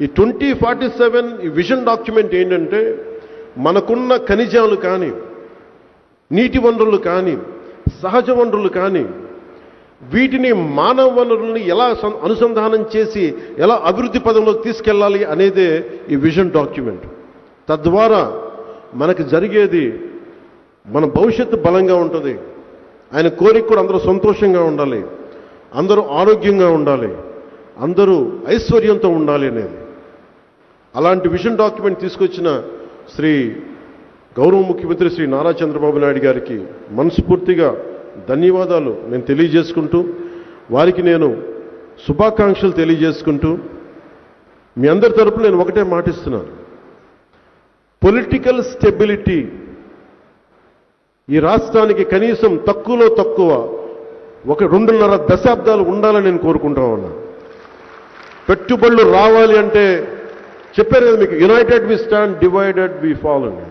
ఈ twenty forty seven ఈ vision document ఏంటంటే మనకున్న ఖనిజాలు కానీ నీటి వనరులు కానీ సహజ వనరులు కానీ వీటిని మానవ వనరుల్ని ఎలా సం- అనుసంధానం చేసి ఎలా అభివృద్ధి పదంలోకి తీసుకెళ్ళాలి అనేదే ఈ విజన్ డాక్యుమెంట్. తద్వారా మనకు జరిగేది మన భవిష్యత్తు బలంగా ఉంటుంది. ఆయన కోరిక కూడా అందరూ సంతోషంగా ఉండాలి. అందరూ ఆరోగ్యంగా ఉండాలి. అందరూ ఐశ్వర్యంతో ఉండాలి అనేది. అలాంటి విజన్ డాక్యుమెంట్ తీసుకొచ్చిన శ్రీ గౌరవ ముఖ్యమంత్రి శ్రీ నారా చంద్రబాబు నాయుడు గారికి మనస్ఫూర్తిగా ధన్యవాదాలు నేను తెలియజేసుకుంటూ వారికి నేను శుభాకాంక్షలు తెలియజేసుకుంటూ మీ అందరి తరపున నేను ఒకటే మాటిస్తున్నాను పొలిటికల్ స్టెబిలిటీ ఈ రాష్ట్రానికి కనీసం తక్కువలో తక్కువ ఒక రెండున్నర దశాబ్దాలు ఉండాలని నేను కోరుకుంటా ఉన్నా. పెట్టుబడులు రావాలి అంటే చెప్పారు కదా మీకు united we stand divided we fall అని